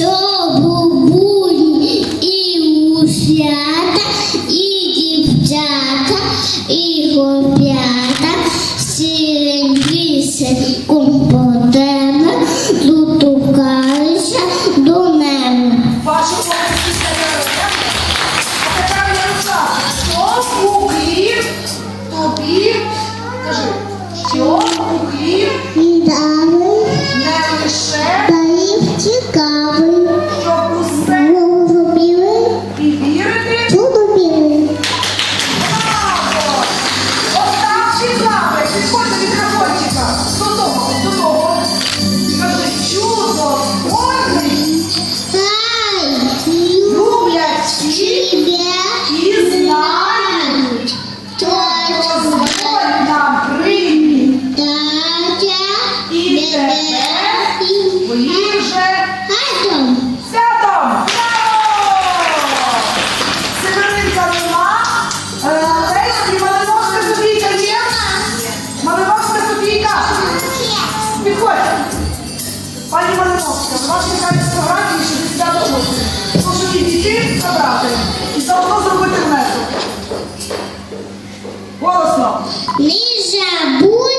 Yo Приходьте. Пані Малиновська, у вас чекають фотографії 60 років. Прошу підійти, забрати і заодно зробити внесок. Голосно. Не забудь.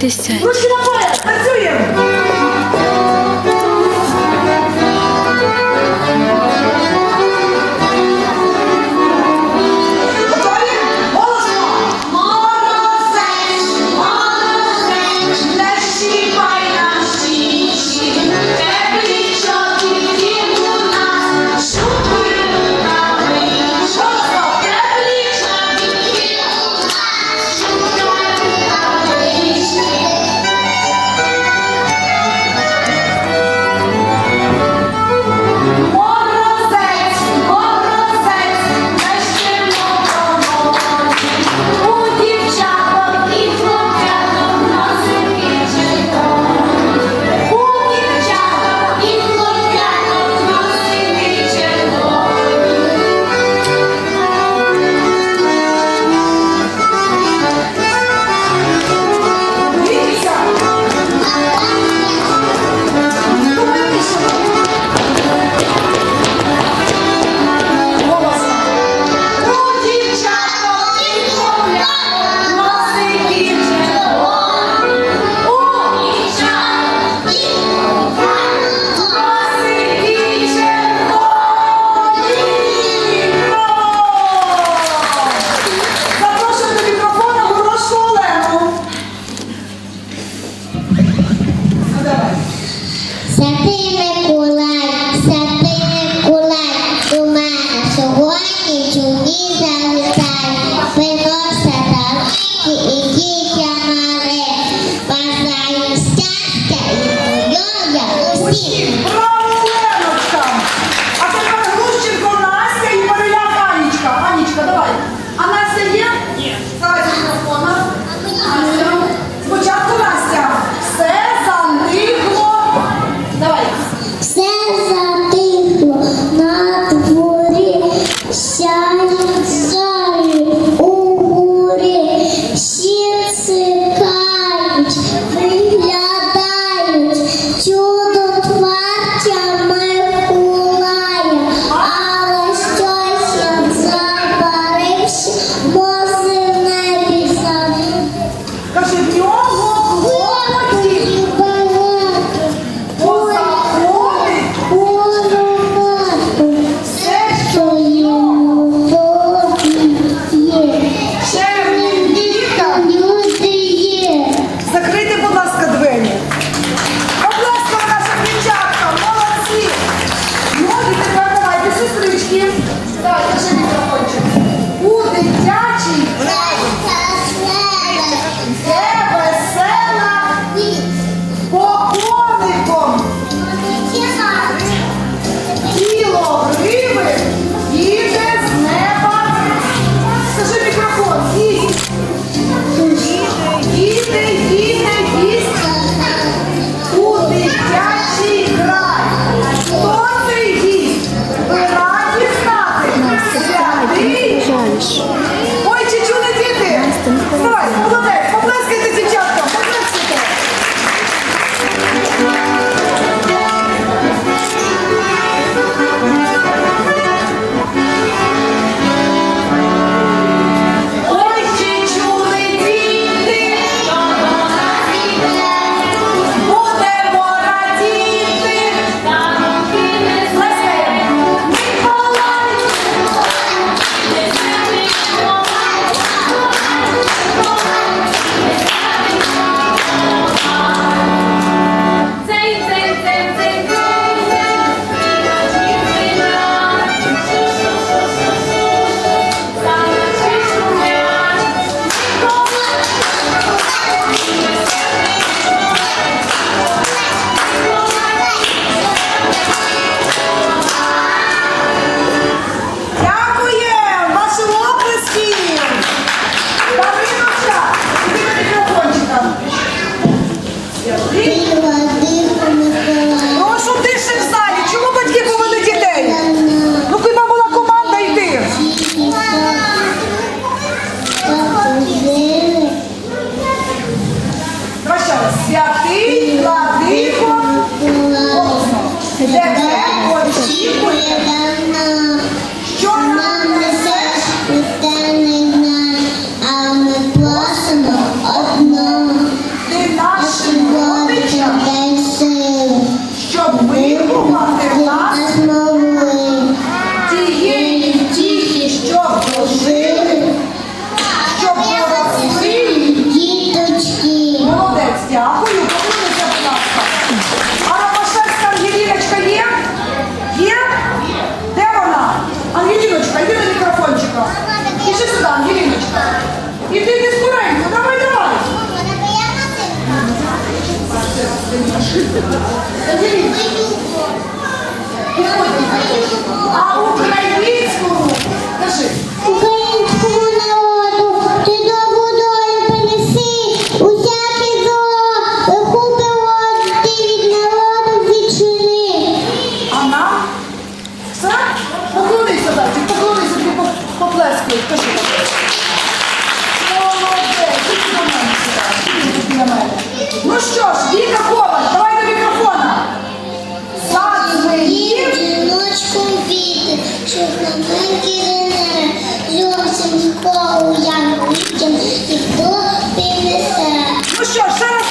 50. Ну що ж, зараз